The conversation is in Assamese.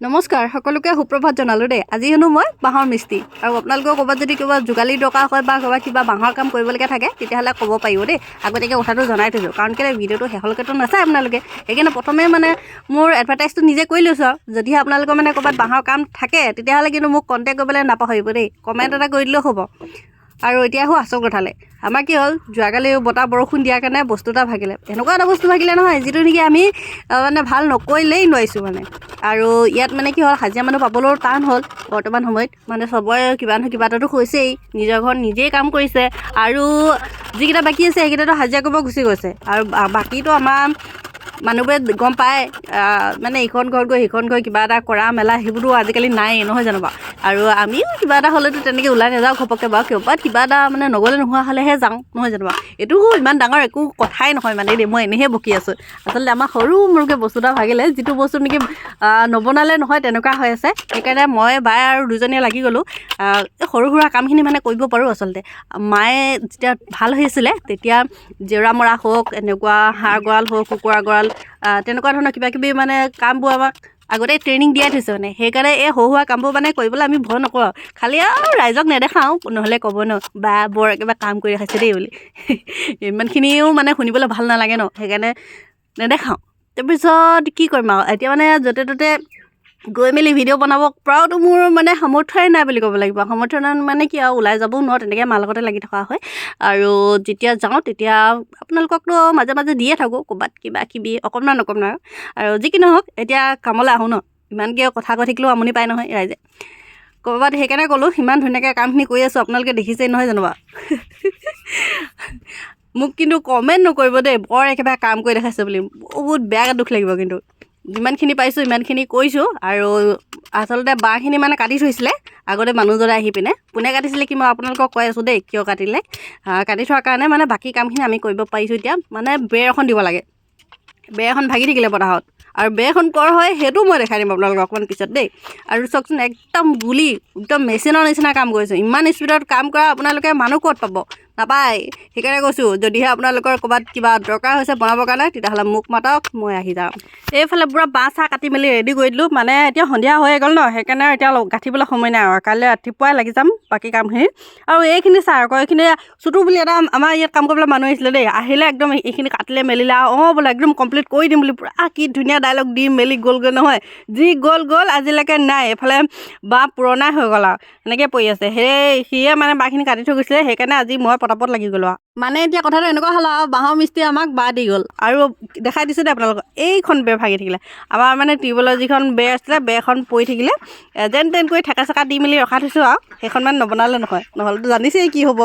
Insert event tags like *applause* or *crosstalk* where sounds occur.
নমস্কাৰ সকলোকে সুপ্ৰভাত জনালোঁ দেই। আজি হেনো মই বাঁহৰ মিস্ত্ৰী। আৰু আপোনালোকৰ ক'ৰবাত যদি কিবা যোগালী দৰকাৰ হয় বা ক'ৰবাত কিবা বাঁহৰ কাম কৰিবলগীয়া থাকে তেতিয়াহ'লে ক'ব পাৰিব দেই। আগতীয়াকৈ কথাটো জনাই থৈছোঁ। কাৰণ কেলৈ ভিডিঅ'টো শেষলৈকেতো নাচায় আপোনালোকে। সেইকাৰণে প্ৰথমে মানে মোৰ এডভাৰটাইজটো নিজে কৰি লৈছোঁ আৰু। যদিহে আপোনালোকৰ মানে ক'ৰবাত বাঁহৰ কাম থাকে তেতিয়াহ'লে কিন্তু মোক কণ্টেক্ট কৰিবলৈ নাপাহৰিব দেই। কমেণ্ট এটা কৰি দিলেও হ'ব। আৰু এতিয়া আহোঁ আচল কথালৈ আমাৰ কি হ'ল যোৱাকালি বতাহ বৰষুণ দিয়াৰ কাৰণে বস্তু এটা ভাগিলে। এনেকুৱা এটা বস্তু ভাগিলে নহয় যিটো নেকি আমি মানে ভাল নকৰিলেই নোৱাৰিছোঁ মানে। আৰু ইয়াত মানে কি হ'ল হাজিৰা মানুহ পাবলৈও টান হ'ল। বৰ্তমান সময়ত মানে চবৰে কিবা নহয় কিবা এটাতো হৈছেই। নিজৰ ঘৰত নিজেই কাম কৰিছে। আৰু যিকেইটা বাকী আছে সেইকেইটাতো হাজিৰা কৰিব গুচি গৈছে। আৰু বা- বাকীটো আমাৰ মানুহবোৰে গম পায় মানে ইখন ঘৰত গৈ সিখন ঘৰত কিবা এটা কৰা মেলা সেইবোৰতো আজিকালি নাই নহয় জানো বাৰু? আৰু আমিও কিবা এটা হ'লেতো তেনেকৈ ওলাই নাযাওঁ ঘপককৈ বাৰু ক'ৰবাত কিবা এটা মানে নগ'লে নোহোৱা হ'লেহে যাওঁ নহয় জানো বাৰু? এইটো ইমান ডাঙৰ একো কথাই নহয় মানে দেই মই এনেহে বকি আছোঁ। আচলতে আমাৰ সৰু মুৰুকৈ বস্তু এটা ভাগিলে যিটো বস্তু নেকি নবনালে নহয় তেনেকুৱা হৈ আছে। সেইকাৰণে মই বাই আৰু দুজনীয়ে লাগি গ'লোঁ। এই সৰু সুৰা কামখিনি মানে কৰিব পাৰোঁ আচলতে। মায়ে যেতিয়া ভাল হৈছিলে তেতিয়া জেওৰা মৰা হওক এনেকুৱা হাঁহ গঁৰাল হওক কুকুৰা গঁৰাল তেনেকুৱা ধৰণৰ কিবা কিবি মানে কামবোৰ আমাক আগতে ট্ৰেইনিং দিয়াই থৈছে মানে। সেইকাৰণে এই সৰু সুৰা কামবোৰ মানে কৰিবলৈ আমি ভয় নকৰোঁ আৰু। খালি আৰু ৰাইজক নেদেখাওঁ নহ'লে ক'ব ন বা বৰ একেবাৰে কাম কৰি ৰাখিছে দেই বুলি। *laughs* ইমানখিনিও মানে শুনিবলৈ ভাল নালাগে ন সেইকাৰণে নেদেখাওঁ। তাৰপিছত কি কৰিম আৰু এতিয়া মানে য'তে ত'তে গৈ মেলি ভিডিঅ' বনাব পৰাওতো মোৰ মানে সামৰ্থ্যই নাই বুলি ক'ব লাগিব। সামৰ্থ্য নাই মানে কি আৰু ওলাই যাবও নোৱাৰো তেনেকৈ মাৰ লগতে লাগি থকা হয়। আৰু যেতিয়া যাওঁ তেতিয়া আপোনালোককতো মাজে মাজে দিয়ে থাকোঁ ক'ৰবাত কিবা কিবি অকণমান অকণমান আৰু। আৰু যি কি নহওক এতিয়া কামলৈ আহোঁ ন ইমানকৈ কথা কৈ থাকিলেও আমনি পায় নহয় ৰাইজে। ক'ৰবাত সেইকাৰণে ক'লোঁ ইমান ধুনীয়াকৈ কামখিনি কৰি আছোঁ আপোনালোকে দেখিছেই নহয় জানো বাৰু। মোক কিন্তু কমেণ্ট নকৰিব দেই বৰ একেবাৰে কাম কৰি দেখাইছে বুলি বহুত বেয়াকৈ দুখ লাগিব কিন্তু। যিমানখিনি পাৰিছোঁ ইমানখিনি কৰিছোঁ আৰু আচলতে বাঁহখিনি মানে কাটি থৈছিলে, আগতে মানুহজনে আহি পিনে। কোনে কাটিছিলে কি মই আপোনালোকক কৈ আছোঁ দেই, কিয় কাটিলে। কাটি থোৱাৰ কাৰণে মানে বাকী কামখিনি আমি কৰিব পাৰিছোঁ এতিয়া। মানে বেৰ এখন দিব লাগে। বেৰ এখন ভাগি থাকিলে বতাহত। আৰু বেৰখন কৰ হয় সেইটোও মই দেখাই দিম আপোনালোকক অকণমান পিছত দেই। আৰু চাওকচোন একদম গুলি একদম মেচিনৰ নিচিনা কাম কৰিছোঁ। ইমান স্পীডত কাম কৰা আপোনালোকে মানুহ ক'ত পাব? নাপায়। সেইকাৰণে কৈছোঁ যদিহে আপোনালোকৰ ক'ৰবাত কিবা দৰকাৰ হৈছে বনাবৰ কাৰণে তেতিয়াহ'লে মোক মাতক মই আহি যাম এইফালে পূৰা বাঁহ চাহ কাটি মেলি ৰেডি কৰি দিলোঁ। মানে এতিয়া সন্ধিয়া হৈয়ে গ'ল ন সেইকাৰণে এতিয়া গাঁঠিবলৈ সময় নাই আৰু কাইলৈ ৰাতিপুৱাই লাগি যাম বাকী কামখিনি। আৰু এইখিনি চাই আকৌ এইখিনি চুটু বুলি এটা আমাৰ ইয়াত কাম কৰিবলৈ মানুহ আহিছিলে দেই। আহিলে একদম এইখিনি কাটিলে মেলিলে আৰু অঁ বোলে একদম কমপ্লিট কৰি দিম বুলি পূৰা কি ধুনীয়া ডাইলগ দি মেলি গ'লগৈ নহয়। যি গ'ল গ'ল আজিলৈকে নাই। এইফালে বাঁহ পুৰণাই হৈ গ'ল আৰু। এনেকৈ পৰি আছে। সেই সিয়ে মানে বাঁহখিনি কাটি থৈ গৈছিলে। সেইকাৰণে আজি মই পটাপট লাগি গ'লোঁ আৰু। মানে এতিয়া কথাটো এনেকুৱা হ'ল আৰু বাঁহৰ মিস্ত্ৰী আমাক বাঁহ দি গ'ল। আৰু দেখাই দিছোঁ দেই আপোনালোকক এইখন বেৰ ভাগি থাকিলে। আমাৰ মানে টিউবৱেলৰ যিখন বেৰ আছিলে বেৰখন পৰি থাকিলে। যেন তেন কৰি ঠেকা চেকা দি মেলি ৰখাই থৈছোঁ আৰু। সেইখন মানে নবনালে নহয়। নহ'লেতো জানিছেই কি হ'ব।